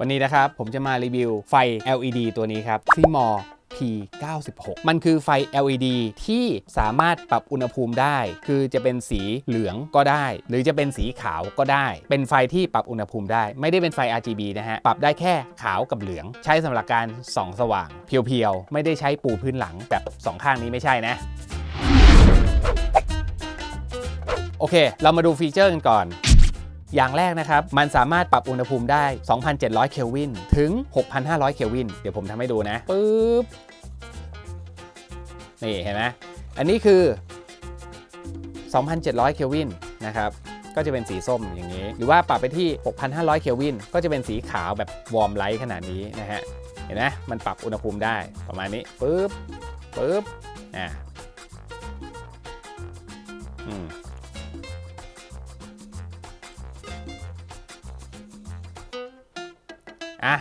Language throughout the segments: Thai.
วันนี้นะครับ ผมจะมารีวิวไฟ LED ตัวนี้ครับที่มอ P96 มันคือไฟ LED ที่สามารถปรับอุณหภูมิได้ คือจะเป็นสีเหลืองก็ได้ หรือจะเป็นสีขาวก็ได้ เป็นไฟที่ปรับอุณหภูมิได้ ไม่ได้เป็นไฟ RGB นะฮะ ปรับได้แค่ขาวกับเหลือง ใช้สำหรับการส่องสว่าง เพียวๆ ไม่ได้ใช้ปูพื้นหลังแบบสองข้างนี้ไม่ใช่นะโอเค เรามาดูฟีเจอร์กันก่อน อย่างแรกนะครับ มันสามารถปรับอุณหภูมิได้ 2,700 เคลวิน ถึง 6,500 เคลวิน เดี๋ยวผมทำให้ดูนะปึ๊บ นี่เห็นไหม อันนี้คือ 2,700 เคลวินนะครับก็จะเป็นสีส้มอย่างนี้ หรือว่าปรับไปที่ 6,500 เคลวิน ก็จะเป็นสีขาวแบบวอร์มไลท์ขนาดนี้นะฮะ เห็นไหมมันปรับอุณหภูมิได้ประมาณนี้ปึ๊บปึ๊บอ่าอืม อะ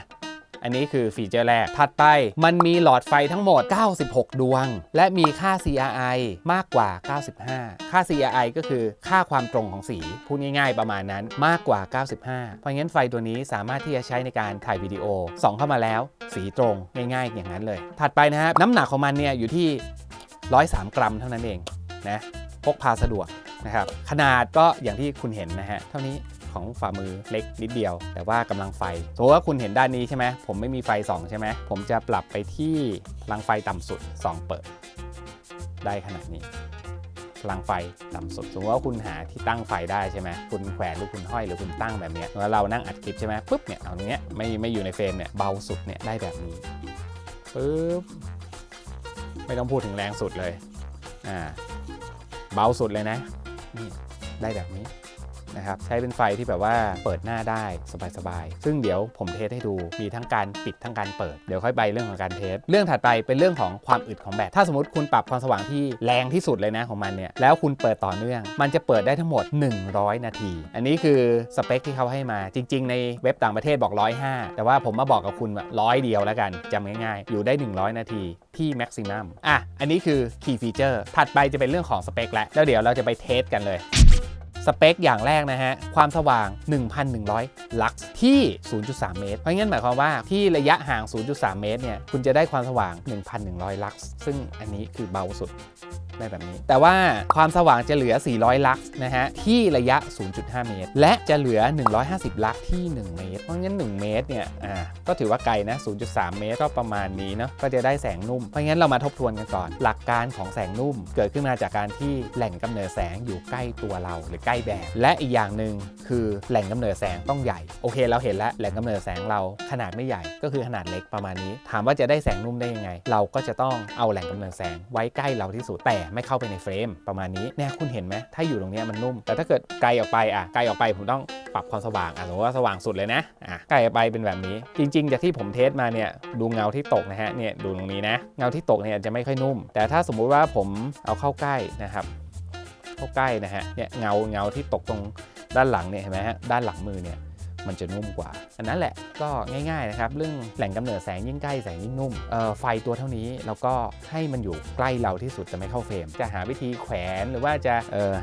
อันนี้คือฟีเจอร์แรก ถัดไปมันมีหลอดไฟทั้งหมด 96 ดวง และมีค่า CRI มากกว่า 95 ค่า CRI ก็คือค่าความตรงของสี พูดง่ายๆประมาณนั้นมากกว่า 95 เพราะงั้นไฟตัวนี้สามารถที่จะใช้ในการถ่ายวิดีโอ ส่องเข้ามาแล้ว สีตรงง่ายๆอย่างนั้นเลย ถัดไปนะครับน้ำหนักของมันเนี่ยอยู่ที่ 103 กรัมเท่านั้นเองนะพกพาสะดวกนะครับขนาดก็อย่างที่คุณเห็นนะฮะเท่านี้ ของฝ่ามือเล็กนิดเดียว แต่ว่ากำลังไฟสมมติว่าคุณเห็นด้านนี้ใช่ไหมผมไม่มีไฟสองใช่ไหมผมจะปรับไปที่พลังไฟต่ำสุดสองเปิด ได้ขนาดนี้พลังไฟต่ำสุด สมมติว่าคุณหาที่ตั้งไฟได้ใช่ไหมคุณแขวนหรือคุณห้อยหรือคุณตั้งแบบนี้แล้วเรานั่งอัดคลิปใช่ไหมปุ๊บเนี่ยเอาเนี้ยไม่ไม่อยู่ในเฟรมเนี่ยเบาสุดเนี่ยได้แบบนี้ปุ๊บไม่ต้องพูดถึงแรงสุดเลยอ่าเบาสุดเลยนะนี่ได้แบบนี้ นะครับใช้เป็นไฟที่แบบว่าเปิดหน้าได้สบายๆซึ่งเดี๋ยวผมเทสให้ดูมีทั้งการปิดทั้งการเปิดเดี๋ยวค่อยไปเรื่องของการเทสเรื่องถัดไปเป็นเรื่องของความอึดของแบตถ้าสมมติคุณปรับความสว่างที่แรงที่สุดเลยนะของมันเนี่ยแล้วคุณเปิดต่อเนื่อง มันจะเปิดได้ทั้งหมด 100 นาที อันนี้คือสเปคที่เขาให้มาจริง ๆ ในเว็บต่างประเทศบอก 105 แต่ว่าผมมาบอกกับคุณว่าร้อยเดียวแล้วกันจำง่ายๆ อยู่ได้ 100 นาทีที่ maximum อะอันนี้คือ key feature ถัดไปจะเป็นเรื่องของสเปคแล้วแล้วเดี๋ยวเราจะไปเทสกันเลย สเปคอย่างแรกนะฮะ ความสว่าง 1,100 ลักซ์ที่ 0.3 เมตร เพราะงั้นหมายความว่าที่ระยะห่าง 0.3 เมตรเนี่ย คุณจะได้ความสว่าง 1,100 ลักซ์ซึ่งอันนี้คือเบาสุด ได้แบบนี้ แต่ว่าความสว่างจะเหลือ 400 ลักซ์นะฮะ ที่ระยะ 0.5 เมตร และจะเหลือ 150 ลักซ์ที่ 1 เมตร เพราะงั้น 1 เมตรเนี่ย อ่า ก็ถือว่าไกลนะ 0.3 เมตรก็ประมาณนี้เนาะ ก็จะได้แสงนุ่ม เพราะงั้นเรามาทบทวนกันก่อน หลักการของแสงนุ่ม เกิดขึ้นมาจากการที่แหล่งกำเนิดแสงอยู่ใกล้ตัวเราหรือใกล้แบบและอีกอย่างหนึ่งคือแหล่งกำเนิดแสงต้องใหญ่ โอเค เราเห็นแล้วแหล่งกำเนิดแสงเราขนาดไม่ใหญ่ ก็คือขนาดเล็กประมาณนี้ ถามว่าจะได้แสงนุ่มได้ยังไง เราก็จะต้องเอาแหล่งกำเนิดแสงไว้ใกล้เราที่สุดแต่ไม่เข้าไปในเฟรมประมาณนี้เนี่ยคุณเห็นไหมถ้าอยู่ตรงนี้มันนุ่ม แต่ถ้าเกิดไกลออกไปอะไกลออกไปผมต้องปรับความสว่างอะสมมติว่าสว่างสุดเลยนะอะไกลออกไปเป็นแบบนี้ จริง ๆ จากที่ผมเทสมาเนี่ยดูเงาที่ตกนะฮะเนี่ยดูตรงนี้นะเงาที่ตกเนี่ยจะไม่ค่อยนุ่ม แต่ถ้าสมมุติว่าผมเอาเข้าใกล้นะครับเข้าใกล้นะฮะเนี่ยเงาเงาที่ตกตรงด้านหลังเนี่ยเห็นไหมฮะด้านหลังมือเนี่ย มันจะนุ่มกว่า อันนั้นแหละก็ง่ายๆนะครับ เรื่องแหล่งกำเนิดแสงยิ่งใกล้แสงยิ่งนุ่มไฟตัวเท่านี้แล้วก็ให้มันอยู่ใกล้เราที่สุดแต่ไม่เข้าเฟรม จะหาวิธีแขวนหรือว่าจะ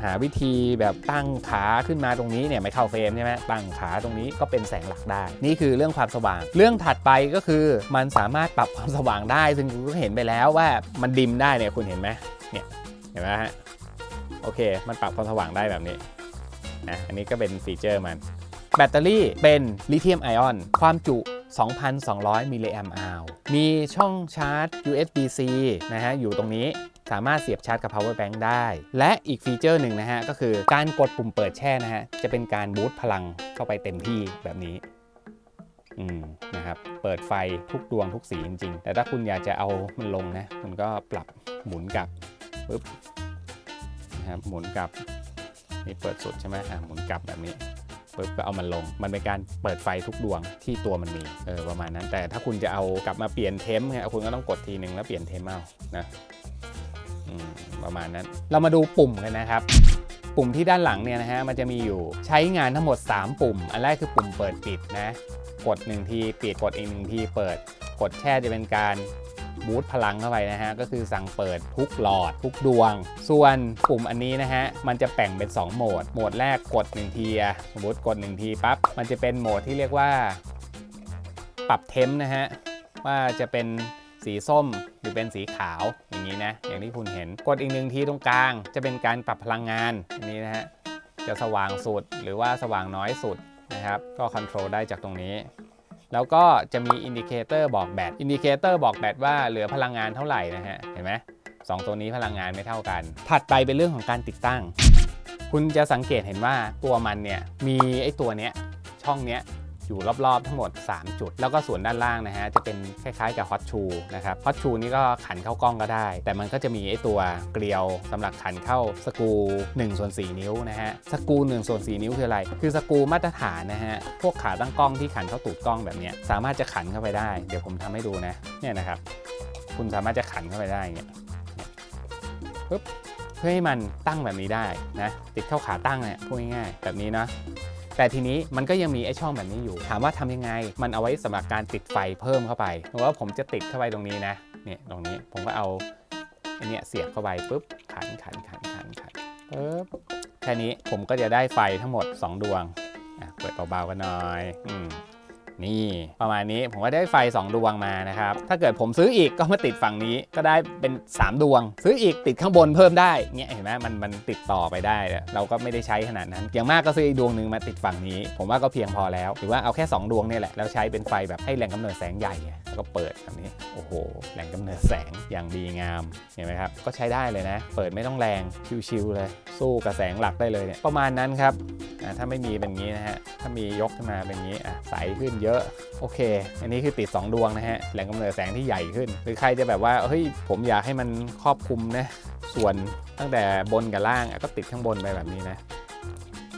หาวิธีแบบตั้งขาขึ้นมาตรงนี้เนี่ยไม่เข้าเฟรมใช่ไหมตั้งขาตรงนี้ก็เป็นแสงหลักได้ นี่คือเรื่องความสว่าง เรื่องถัดไปก็คือมันสามารถปรับความสว่างได้ ซึ่งคุณก็เห็นไปแล้วว่ามันดิมได้เนี่ยคุณเห็นไหมเนี่ยเห็นไหมฮะโอเค มันปรับความสว่างได้แบบนี้นะอันนี้ก็เป็นฟีเจอร์มัน แบตเตอรี่เป็นลิเธียมไอออน ความจุ 2,200 มิลลิแอมป์อาวมีช่องชาร์จ USB-C นะฮะ อยู่ตรงนี้สามารถเสียบชาร์จกับ power bank ได้ และอีกฟีเจอร์หนึ่งนะฮะ ก็คือการกดปุ่มเปิดแช่นะฮะ จะเป็นการบูตพลังเข้าไปเต็มที่แบบนี้อืมนะครับ เปิดไฟทุกดวงทุกสีจริง ๆ แต่ถ้าคุณอยากจะเอามันลงนะคุณก็ปรับหมุนกลับปึ๊บนะครับหมุนกลับ นี่เปิดสุดใช่ไหมอะหมุนกลับแบบนี้ ปุ๊บก็เอามันลง มันเป็นการเปิดไฟทุกดวงที่ตัวมันมีเออประมาณนั้น แต่ถ้าคุณจะเอากลับมาเปลี่ยนเทมเนี่ยคุณก็ต้องกดทีหนึ่งแล้วเปลี่ยนเทมเอานะอืมประมาณนั้น เรามาดูปุ่มกันนะครับ ปุ่มที่ด้านหลังเนี่ยนะฮะมันจะมีอยู่ใช้งานทั้งหมด 3 ปุ่ม อันแรกคือปุ่มเปิดปิดนะกด1ทีปิดกดอีกหนึ่งทีเปิดกดแช่จะเป็นการ บูตพลังเข้าไปนะฮะ ก็คือสั่งเปิดทุกหลอดทุกดวง ส่วนปุ่มอันนี้นะฮะ มันจะแบ่งเป็น 2 โหมด โหมดแรกกด1ทีสมมติกด1ทีปั๊บ มันจะเป็นโหมดที่เรียกว่า ปรับเทมป์นะฮะ ว่าจะเป็นสีส้มหรือเป็นสีขาวอย่างนี้นะ อย่างที่คุณเห็น กดอีกหนึ่งทีตรงกลาง จะเป็นการปรับพลังงานอันนี้นะฮะ จะสว่างสุดหรือว่าสว่างน้อยสุดนะครับ ก็คอนโทรลได้จากตรงนี้ แล้วก็จะมีอินดิเคเตอร์บอกแบตอินดิเคเตอร์บอกแบตว่าเหลือพลังงานเท่าไหร่นะฮะ เห็นไหมสองตัวนี้พลังงานไม่เท่ากัน ถัดไปเป็นเรื่องของการติดตั้ง คุณจะสังเกตเห็นว่าตัวมันเนี่ยมีไอ้ตัวเนี้ยช่องเนี้ย อยู่รอบๆทั้งหมด 3 จุด แล้วก็ส่วนด้านล่างนะฮะจะเป็นคล้ายๆกับฮอตชูนะครับฮอตชูนี่ก็ขันเข้ากล้องก็ได้ แต่มันก็จะมีไอ้ตัวเกลียวสำหรับขันเข้าสกู1ส่วน4นิ้วนะฮะสกู1ส่วน4นิ้วคืออะไร คือสกูมาตรฐานนะฮะพวกขาตั้งกล้องที่ขันเข้าตูดกล้องแบบนี้สามารถจะขันเข้าไปได้ เดี๋ยวผมทำให้ดูนะเนี่ยนะครับคุณสามารถจะขันเข้าไปได้เงี้ยปึ๊บเพื่อให้มันตั้งแบบนี้ได้นะติดเข้าขาตั้งเนี่ยพูดง่ายๆแบบนี้นะ แต่ทีนี้มันก็ยังมีไอ้ช่องแบบนี้อยู่ ถามว่าทำยังไง มันเอาไว้สำหรับการติดไฟเพิ่มเข้าไปเพราะว่าผมจะติดเข้าไปตรงนี้นะเนี่ยตรงนี้ผมก็เอาอันเนี้ยเสียบเข้าไปปุ๊บขันขันขันขันขันปุ๊บแค่นี้ผมก็จะได้ไฟทั้งหมด 2 ดวงอะเปิดเบาๆกันหน่อยอืม นี่ประมาณนี้ผมก็ได้ไฟ 2 ดวงมานะครับ ถ้าเกิดผมซื้ออีกก็มาติดฝั่งนี้ก็ได้เป็น 3 ดวง ซื้ออีกติดข้างบนเพิ่มได้เงี้ยเห็นไหมมันมันติดต่อไปได้อะเราก็ไม่ได้ใช้ขนาดนั้น อย่างมากก็ซื้ออีกดวงหนึ่งมาติดฝั่งนี้ ผมว่าก็เพียงพอแล้ว หรือว่าเอาแค่ 2 ดวงเนี่ยแหละแล้วใช้เป็นไฟแบบให้แหล่งกำเนิดแสงใหญ่ไงแล้วก็เปิดแบบนี้โอ้โหแหล่งกำเนิดแสงอย่างดีงามเห็นไหมครับก็ใช้ได้เลยนะ เปิดไม่ต้องแรงชิวๆเลย สู้กับแสงหลักได้เลยเนี่ยประมาณนั้นครับ อ่าถ้าไม่มีเป็นงี้นะฮะ ถ้ามียกขึ้นมาเป็นงี้อะใสขึ้นเยอะ โอเค อันนี้คือติด 2 ดวงนะฮะ แหล่งกำเนิดแสงที่ใหญ่ขึ้น หรือใครจะแบบว่า เฮ้ย ผมอยากให้มันครอบคลุมนะ ส่วนตั้งแต่บนกับล่างก็ติดข้างบนไปแบบนี้นะ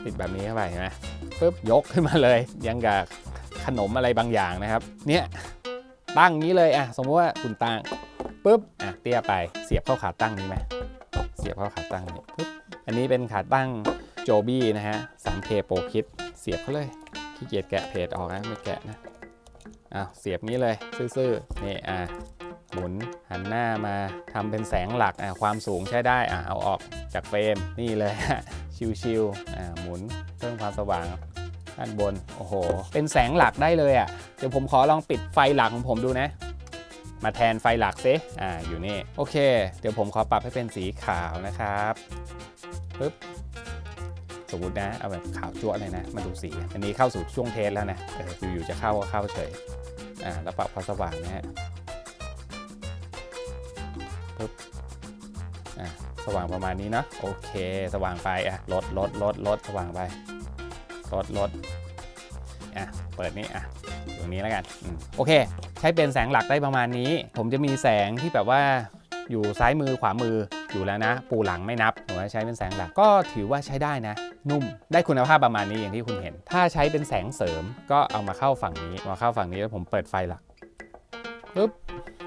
ติดแบบนี้เข้าไปเห็นไหมปุ๊บยกขึ้นมาเลย ยังกับขนมอะไรบางอย่างนะครับ เนี่ยตั้งนี้เลยอะสมมติว่าคุณตั้งปุ๊บอะเตี้ยไปเสียบเข้าขาตั้งนี้ไหมเสียบเข้าขาตั้งนี้ปุ๊บอันนี้เป็นขาตั้ง โจบี้นะฮะ 3K Pro Kit เสียบเข้าเลยขี้เกียจแกะเพจออกนะไม่แกะนะอ้าวเสียบนี้เลย ซื่อๆนี่อะหมุนหันหน้ามาทำเป็นแสงหลักอะความสูงใช้ได้อะเอาออกจากเฟรมนี่เลยชิวๆอะหมุนเพิ่มความสว่างด้านบนโอ้โห เป็นแสงหลักได้เลยอะเดี๋ยวผมขอลองปิดไฟหลักของผมดูนะมาแทนไฟหลักซิอ่า อยู่นี่ โอเค เดี๋ยวผมขอปรับให้เป็นสีขาวนะครับปึ๊บ มมตินะเอาแบบขาวจั่วเลยนะมาดูสีอันนี้เข้าสู่ช่วงเทสแล้วนะอออยู่ๆจะเข้าก็เข้าเฉยอ่าแล้วปรับความสว่างนะฮะปึ๊บอ่าสว่างประมาณนี้เนะโอเค สว่างไปอะลดลดลดลดสว่างไปลดลดอะเปิดนี่อะตรงนี้แล้วกันอโอเค ใช้เป็นแสงหลักได้ประมาณนี้ ผมจะมีแสงที่แบบว่าอยู่ซ้ายมือขวามืออยู่แล้วนะ ปูหลังไม่นับผมว่าใช้เป็นแสงหลักก็ถือว่าใช้ได้นะ นุ่ม ได้คุณภาพประมาณนี้อย่างที่คุณเห็น ถ้าใช้เป็นแสงเสริมก็เอามาเข้าฝั่งนี้มาเข้าฝั่งนี้แล้วผมเปิดไฟหลักปึ๊บ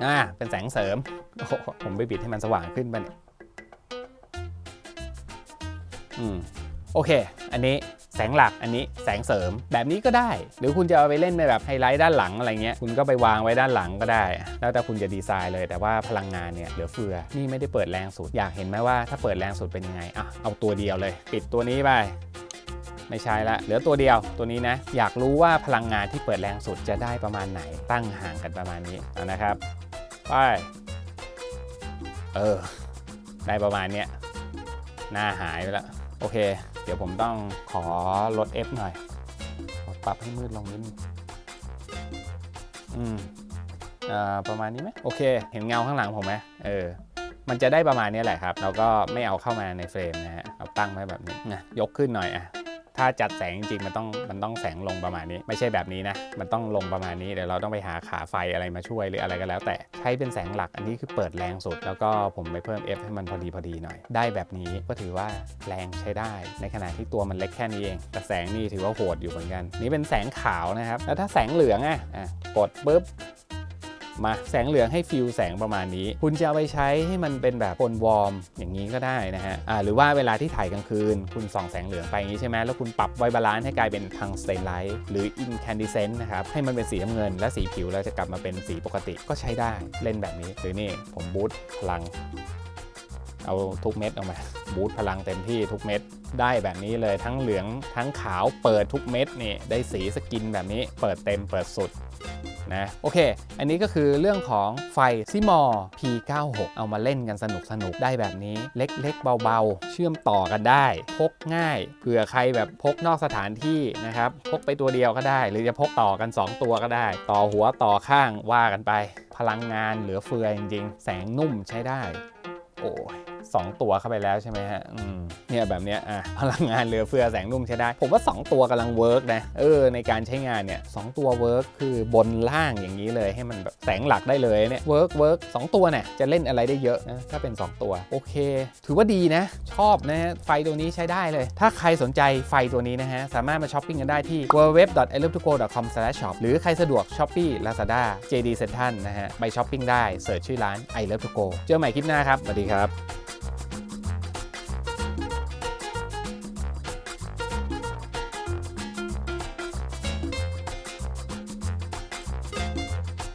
อ่าเป็นแสงเสริมโอ้โหผมไปบิดให้มันสว่างขึ้นป่ะเนี่ยอืมโอเค อันนี้ แสงหลักอันนี้แสงเสริมแบบนี้ก็ได้ หรือคุณจะเอาไปเล่นในแบบไฮไลท์ด้านหลังอะไรเงี้ยคุณก็ไปวางไว้ด้านหลังก็ได้ แล้วแต่คุณจะดีไซน์เลย แต่ว่าพลังงานเนี่ยเหลือเฟือนี่ไม่ได้เปิดแรงสุด อยากเห็นไหมว่าถ้าเปิดแรงสุดเป็นยังไงอะเอาตัวเดียวเลย ปิดตัวนี้ไปไม่ใช่ละ เหลือตัวเดียวตัวนี้นะ อยากรู้ว่าพลังงานที่เปิดแรงสุดจะได้ประมาณไหน ตั้งห่างกันประมาณนี้นะครับ ไป เออ ได้ประมาณเนี้ย หน้าหายไปแล้วโอเค เดี๋ยวผมต้องขอลด F หน่อย ขอปรับให้มืดลงนิดนึงอืมอ่าประมาณนี้ไหมโอเค เห็นเงาข้างหลังผมไหมเออ มันจะได้ประมาณนี้แหละครับ เราก็ไม่เอาเข้ามาในเฟรมนะฮะ เอาตั้งไว้แบบนี้นะยกขึ้นหน่อยอะ ถ้าจัดแสงจริงมันต้องมันต้องแสงลงประมาณนี้ ไม่ใช่แบบนี้นะ มันต้องลงประมาณนี้เดี๋ยวเราต้องไปหาขาไฟอะไรมาช่วยหรืออะไรก็แล้ว แต่ใช้เป็นแสงหลักอันนี้คือเปิดแรงสุด แล้วก็ผมไปเพิ่ม F ให้มันพอดีพอดีหน่อย ได้แบบนี้ก็ถือว่าแรงใช้ได้ ในขณะที่ตัวมันเล็กแค่นี้เอง แต่แสงนี่ถือว่าโหดอยู่เหมือนกัน นี่เป็นแสงขาวนะครับแล้วถ้าแสงเหลืองอะอะกดปุ๊บ มาแสงเหลืองให้ฟิลแสงประมาณนี้ คุณจะเอาไปใช้ให้มันเป็นแบบโทนวอร์มอย่างนี้ก็ได้นะฮะอ่าหรือว่าเวลาที่ถ่ายกลางคืน คุณส่องแสงเหลืองไปอย่างนี้ใช่ไหมแล้วคุณปรับไวบาลานซ์ให้กลายเป็นทางสเตนไลท์หรืออินแคนดิเซนต์นะครับให้มันเป็นสีน้ำเงิน และสีผิวเราจะกลับมาเป็นสีปกติก็ใช้ได้เล่นแบบนี้หรือนี่ผมบูตพลัง เอาทุกเม็ดออกมาบูตพลังเต็มที่ทุกเม็ดได้แบบนี้เลยทั้งเหลืองทั้งขาวเปิดทุกเม็ดนี่ได้สีสกินแบบนี้เปิดเต็มเปิดสุด นะโอเค อันนี้ก็คือเรื่องของไฟซิมอ P96 เอามาเล่นกันสนุกสนุกได้แบบนี้ เล็กๆ เบาๆ เชื่อมต่อกันได้ พกง่ายเผื่อใครแบบพกนอกสถานที่นะครับ พกไปตัวเดียวก็ได้ หรือจะพกต่อกัน 2 ตัวก็ได้ ต่อหัวต่อข้างว่ากันไป พลังงานเหลือเฟือจริงๆ แสงนุ่มใช้ได้ โอ้ย สองตัวเข้าไปแล้วใช่ไหมฮะอืมเนี่ยแบบเนี้ยอะพลังงานเหลือเฟือแสงนุ่มใช้ได้ ผมว่า 2 ตัวกำลังเวิร์กนะเออในการใช้งานเนี่ยสองตัวเวิร์กคือบนล่างอย่างนี้เลยให้มันแบบแสงหลักได้เลยเนี่ยเวิร์กเวิร์กสองตัวเนี่ยจะเล่นอะไรได้เยอะนะถ้าเป็น 2 ตัวโอเค ถือว่าดีนะ ชอบนะฮะไฟตัวนี้ใช้ได้เลย ถ้าใครสนใจไฟตัวนี้นะฮะสามารถมาช้อปปิ้งกันได้ที่ www.ilovetogo.com/shop หรือใครสะดวก Shopee Lazada JD Central นะฮะไปช้อปปิ้งได้เสิร์ชชื่อร้าน I Love to Go เจอใหม่คลิปหน้าครับสวัสดีครับ